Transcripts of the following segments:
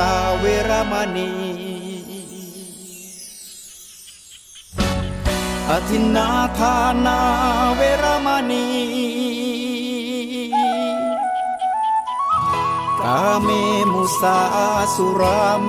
ตาเวรมณี อธินาทานาเวรมณี กาเมมุสาสุราเม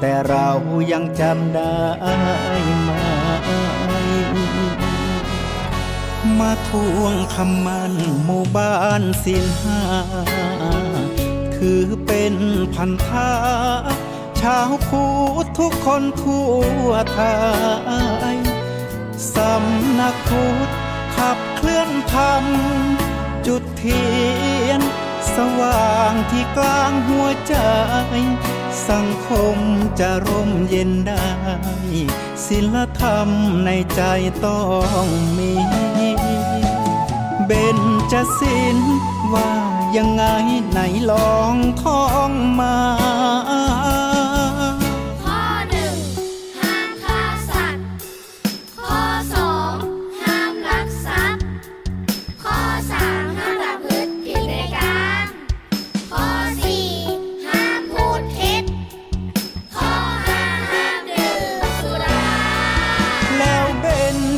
แต่เรายังจำได้ไหมมาทวงคำมันหมู่บ้านสินหาคือเป็นพันธะชาวพูดทุกคนทั่วไทยสำนักพุทธขับเคลื่อนธรรม จุดเทียน สว่างที่กลางหัวใจ สังคมจะร่มเย็นได้ ศิลธรรมในใจต้องมี เบนจะสินว่ายังไงไหนลองท่องมา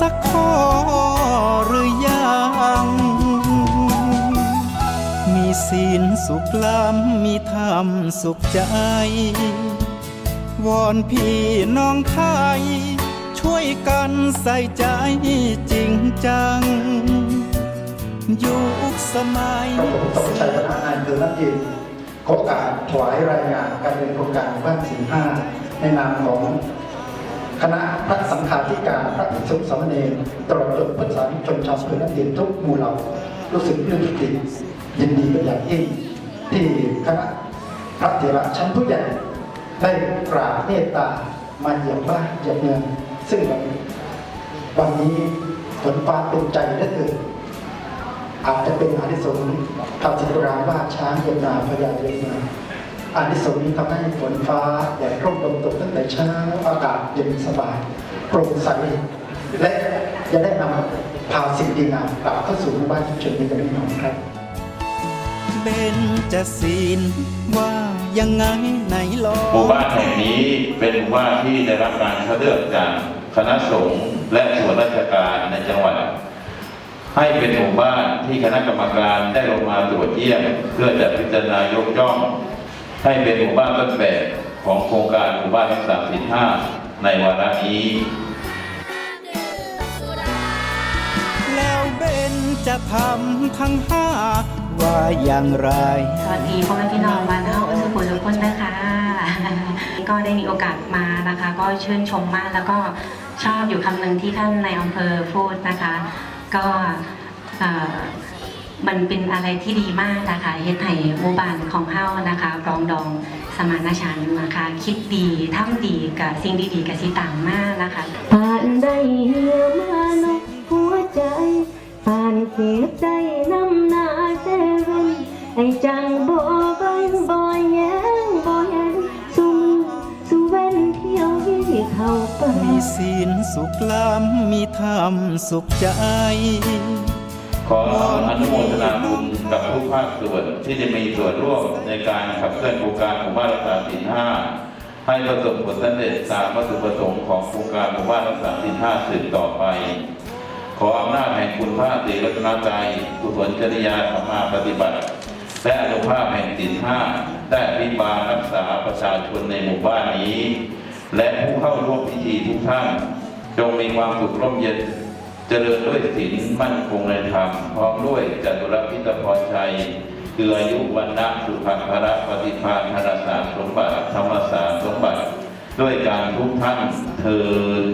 สักข้อหรือยัง มีศีลสุขล้ำมีธรรมสุขใจ วอนพี่น้องไทย ช่วยกันใส่ใจจริงจัง ยุคสมัยสมชัยพนานายเกิดนักเองขอโอกาสถวายรายงานการเนินโครงการบ้านสินห้าในนามของ คณะพระสังฆาธิการพระภิกษุสามเณรตลอดจนพุทธศาสนิกชนชาวเพื่อนนักเรียนทุกหมู่เหล่ารู้สึกปลื้มปิติยินดีเป็นอย่างยิ่งที่คณะพระเถระชั้นผู้ใหญ่ได้กราบเมตตามาเยี่ยมบ้านเยี่ยมเมืองซึ่งวันนี้ฝนฟ้าเป็นใจเหลือเกินอาจจะเป็นอานิสงส์คำสิโบราว่าช้างเย็นนาพญาเย็นนา อานิสงส์ทำให้ฝนฟ้าแดดร่มลมตกตั้งแต่เช้าอากาศเย็นสบายโปร่งใสและจะได้นำพาสิ่งดีงามกลับเข้าสู่หมู่บ้านชุมชนนี้กันแน่นอนครับเบนจะศีลว่ายังไงไหนลองหมู่บ้านแห่งนี้เป็นหมู่บ้านที่ได้รับการคัดเลือกจากคณะสงฆ์และส่วนราชการในจังหวัด ให้เป็นหมู่บ้านที่คณะกรรมการได้ลงมาตรวจเยี่ยม เพื่อจะพิจารณายกย่อง ให้เป็นหมู่บ้านต้นแบบของโครงการหมู่บ้านรักษาศีลห้าในวาระนี้ดื่มสุราแล้วเบนจะทำทั้งห้าว่าอย่างไรสวัสดีพ่อแม่พี่น้องบ้านเฮาสุขุมทุกคนนะคะ ก็ได้มีโอกาสมานะคะ ก็ชื่นชมมากแล้วก็ชอบอยู่คำหนึ่งที่ท่านในอำเภอพูดนะคะ ก็เอ่อ มันเป็นอะไรที่ดีมากนะคะเฮ็ดให้หมู่บ้านของเฮานะคะปรองดองสมานฉันท์นะคะ คิดดีทำดีกับสิ่งดีๆกับสิต่างมากนะคะ ผ่านได้เหี่ยวมานกหัวใจ ผ่านเสียใจน้ำหน้าเซเว่นไอ้จังบ่เบังบ่แย้งบ่แย้งสุมสุเว้นเที่ยวที่เข้าไปมีศีลสุขล้ำมีธรรมสุขใจ ขออนุโมทนาบุญกับทุกภาคส่วนที่ได้มีส่วนร่วมในการขับเคลื่อนโครงการหมู่บ้านรักษาศีลห้าให้ประสบผลสำเร็จตามวัตถุประสงค์ของโครงการหมู่บ้านรักษาศีลห้าสืบต่อไป ขออำนาจแห่งคุณพระตรีรัตนตรัยกุศลจริยาธรรมาปฏิบัติ และอนุภาพแห่งศีลห้าได้อภิบาลรักษาประชาชนในหมู่บ้านนี้ และผู้เข้าร่วมพิธีทุกท่าน จงมีความสุขร่มเย็น เจริญด้วยศีลมั่นคงในธรรมพร้อมด้วยจตุรพิตรพรชัยคืออายุวันนะสุภพระปฏิภาณธนสารสมบัติธรรมสารสมบัติ ด้วยการทุกท่านเทิน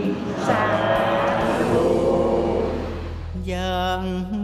ยังยืน